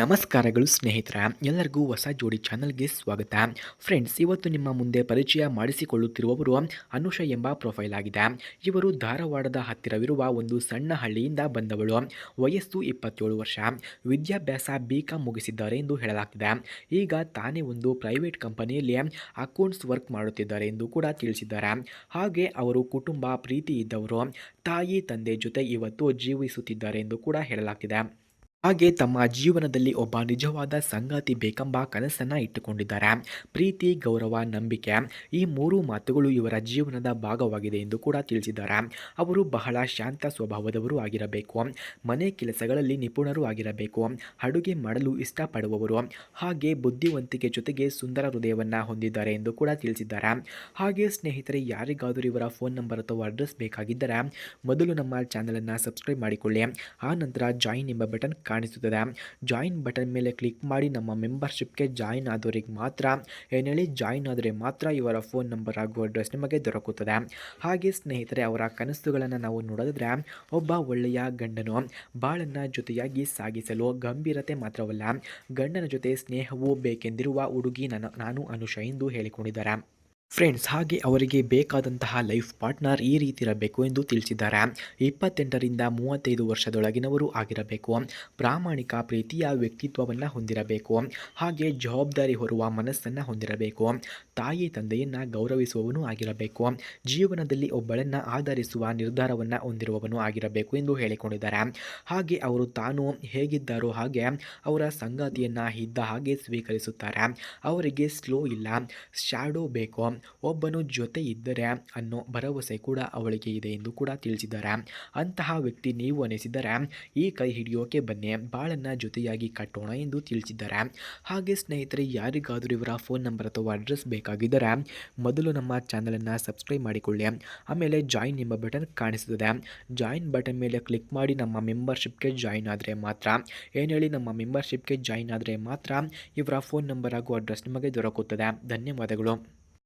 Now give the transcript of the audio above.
ನಮಸ್ಕಾರಗಳು ಸ್ನೇಹಿತರ, ಎಲ್ಲರಿಗೂ ಹೊಸ ಜೋಡಿ ಚಾನಲ್ಗೆ ಸ್ವಾಗತ. ಫ್ರೆಂಡ್ಸ್, ಇವತ್ತು ನಿಮ್ಮ ಮುಂದೆ ಪರಿಚಯ ಮಾಡಿಸಿಕೊಳ್ಳುತ್ತಿರುವವರು ಅನುಷ ಎಂಬ ಪ್ರೊಫೈಲ್ ಆಗಿದೆ. ಇವರು ಧಾರವಾಡದ ಹತ್ತಿರವಿರುವ ಒಂದು ಸಣ್ಣ ಹಳ್ಳಿಯಿಂದ ಬಂದವಳು. ವಯಸ್ಸು ಇಪ್ಪತ್ತೇಳು ವರ್ಷ. ವಿದ್ಯಾಭ್ಯಾಸ ಬಿ ಕಾಮ್ ಮುಗಿಸಿದ್ದಾರೆ ಎಂದು ಹೇಳಲಾಗ್ತಿದೆ. ಈಗ ತಾನೇ ಒಂದು ಪ್ರೈವೇಟ್ ಕಂಪನಿಯಲ್ಲಿ ಅಕೌಂಟ್ಸ್ ವರ್ಕ್ ಮಾಡುತ್ತಿದ್ದಾರೆ ಎಂದು ಕೂಡ ತಿಳಿಸಿದ್ದಾರೆ. ಹಾಗೆ ಅವರು ಕುಟುಂಬ, ಪ್ರೀತಿ ಇದ್ದವರು. ತಾಯಿ, ತಂದೆ ಜೊತೆ ಇವತ್ತು ಜೀವಿಸುತ್ತಿದ್ದಾರೆ ಎಂದು ಕೂಡ ಹೇಳಲಾಗ್ತಿದೆ. ಹಾಗೆ ತಮ್ಮ ಜೀವನದಲ್ಲಿ ಒಬ್ಬ ನಿಜವಾದ ಸಂಗಾತಿ ಬೇಕೆಂಬ ಕನಸನ್ನು ಇಟ್ಟುಕೊಂಡಿದ್ದಾರೆ. ಪ್ರೀತಿ, ಗೌರವ, ನಂಬಿಕೆ ಈ ಮೂರು ಮಾತುಗಳು ಇವರ ಜೀವನದ ಭಾಗವಾಗಿದೆ ಎಂದು ಕೂಡ ತಿಳಿಸಿದ್ದಾರೆ. ಅವರು ಬಹಳ ಶಾಂತ ಸ್ವಭಾವದವರು ಆಗಿರಬೇಕು. ಮನೆ ಕೆಲಸಗಳಲ್ಲಿ ನಿಪುಣರು ಆಗಿರಬೇಕು. ಅಡುಗೆ ಮಾಡಲು ಇಷ್ಟಪಡುವವರು. ಹಾಗೆ ಬುದ್ಧಿವಂತಿಕೆ ಜೊತೆಗೆ ಸುಂದರ ಹೃದಯವನ್ನು ಹೊಂದಿದ್ದಾರೆ ಎಂದು ಕೂಡ ತಿಳಿಸಿದ್ದಾರೆ. ಹಾಗೆ ಸ್ನೇಹಿತರೆ, ಯಾರಿಗಾದರೂ ಇವರ ಫೋನ್ ನಂಬರ್ ಅಥವಾ ಅಡ್ರೆಸ್ ಬೇಕಾಗಿದ್ದರೆ ಮೊದಲು ನಮ್ಮ ಚಾನಲನ್ನು ಸಬ್ಸ್ಕ್ರೈಬ್ ಮಾಡಿಕೊಳ್ಳಿ. ಆ ನಂತರ ಜಾಯಿನ್ ಎಂಬ ಬಟನ್ ಕಾಣಿಸುತ್ತದೆ. ಜಾಯಿನ್ ಬಟನ್ ಮೇಲೆ ಕ್ಲಿಕ್ ಮಾಡಿ ನಮ್ಮ ಮೆಂಬರ್ಶಿಪ್ಗೆ ಜಾಯಿನ್ ಆದವರಿಗೆ ಮಾತ್ರ, ಏನೇಳಿ ಜಾಯಿನ್ ಆದರೆ ಮಾತ್ರ ಇವರ ಫೋನ್ ನಂಬರ್ ಹಾಗೂ ಅಡ್ರೆಸ್ ನಿಮಗೆ ದೊರಕುತ್ತದೆ. ಹಾಗೆ ಸ್ನೇಹಿತರೆ, ಅವರ ಕನಸುಗಳನ್ನು ನಾವು ನೋಡಿದ್ರೆ ಒಬ್ಬ ಒಳ್ಳೆಯ ಗಂಡನು ಬಾಳನ್ನು ಜೊತೆಯಾಗಿ ಸಾಗಿಸಲು ಗಂಭೀರತೆ ಮಾತ್ರವಲ್ಲ, ಗಂಡನ ಜೊತೆ ಸ್ನೇಹವೂ ಬೇಕೆಂದಿರುವ ಹುಡುಗಿ ನಾನು ಅನುಷ ಎಂದು ಹೇಳಿಕೊಂಡಿದ್ದಾರೆ. ಫ್ರೆಂಡ್ಸ್ ಹಾಗೆ ಅವರಿಗೆ ಬೇಕಾದಂತಹ ಲೈಫ್ ಪಾರ್ಟ್ನರ್ ಈ ರೀತಿ ಇರಬೇಕು ಎಂದು ತಿಳಿಸಿದ್ದಾರೆ. ಇಪ್ಪತ್ತೆಂಟರಿಂದ ಮೂವತ್ತೈದು ವರ್ಷದೊಳಗಿನವರು ಆಗಿರಬೇಕು. ಪ್ರಾಮಾಣಿಕ ಪ್ರೀತಿಯ ವ್ಯಕ್ತಿತ್ವವನ್ನು ಹೊಂದಿರಬೇಕು. ಹಾಗೆ ಜವಾಬ್ದಾರಿ ಹೊರುವ ಮನಸ್ಸನ್ನು ಹೊಂದಿರಬೇಕು. ತಾಯಿ ತಂದೆಯನ್ನು ಗೌರವಿಸುವವನು ಆಗಿರಬೇಕು. ಜೀವನದಲ್ಲಿ ಒಬ್ಬಳನ್ನು ಆಧರಿಸುವ ನಿರ್ಧಾರವನ್ನು ಹೊಂದಿರುವವನು ಆಗಿರಬೇಕು ಎಂದು ಹೇಳಿಕೊಂಡಿದ್ದಾರೆ. ಹಾಗೆ ಅವರು ತಾನು ಹೇಗಿದ್ದಾರೋ ಹಾಗೆ ಅವರ ಸಂಗಾತಿಯನ್ನು ಇದ್ದ ಹಾಗೆ ಸ್ವೀಕರಿಸುತ್ತಾರೆ. ಅವರಿಗೆ ಸ್ಲೋ ಇಲ್ಲ, ಶ್ಯಾಡೋ ಬೇಕು, ಒಬ್ಬನು ಜೊತೆ ಇದ್ದರೆ ಅನ್ನೋ ಭರವಸೆ ಕೂಡ ಅವಳಿಗೆ ಇದೆ ಎಂದು ಕೂಡ ತಿಳಿಸಿದ್ದಾರೆ. ಅಂತಹ ವ್ಯಕ್ತಿ ನೀವು ಅನಿಸಿದರೆ ಈ ಕೈ ಹಿಡಿಯೋಕೆ ಬನ್ನಿ, ಬಾಳನ್ನು ಜೊತೆಯಾಗಿ ಕಟ್ಟೋಣ ಎಂದು ತಿಳಿಸಿದ್ದಾರೆ. ಹಾಗೆ ಸ್ನೇಹಿತರೆ, ಯಾರಿಗಾದರೂ ಇವರ ಫೋನ್ ನಂಬರ್ ಅಥವಾ ಅಡ್ರೆಸ್ ಬೇಕಾಗಿದ್ದರೆ ಮೊದಲು ನಮ್ಮ ಚಾನಲನ್ನು ಸಬ್ಸ್ಕ್ರೈಬ್ ಮಾಡಿಕೊಳ್ಳಿ. ಆಮೇಲೆ ಜಾಯಿನ್ ಎಂಬ ಬಟನ್ ಕಾಣಿಸುತ್ತದೆ. ಜಾಯಿನ್ ಬಟನ್ ಮೇಲೆ ಕ್ಲಿಕ್ ಮಾಡಿ ನಮ್ಮ ಮೆಂಬರ್ಶಿಪ್ಗೆ ಜಾಯಿನ್ ಆದರೆ ಮಾತ್ರ. ಏನು ಹೇಳಿ ನಮ್ಮ ಮೆಂಬರ್ಶಿಪ್ಗೆ ಜಾಯಿನ್ ಆದರೆ ಮಾತ್ರ ಇವರ ಫೋನ್ ನಂಬರ್ ಹಾಗೂ ಅಡ್ರೆಸ್ ನಿಮಗೆ ದೊರಕುತ್ತದೆ. ಧನ್ಯವಾದಗಳು.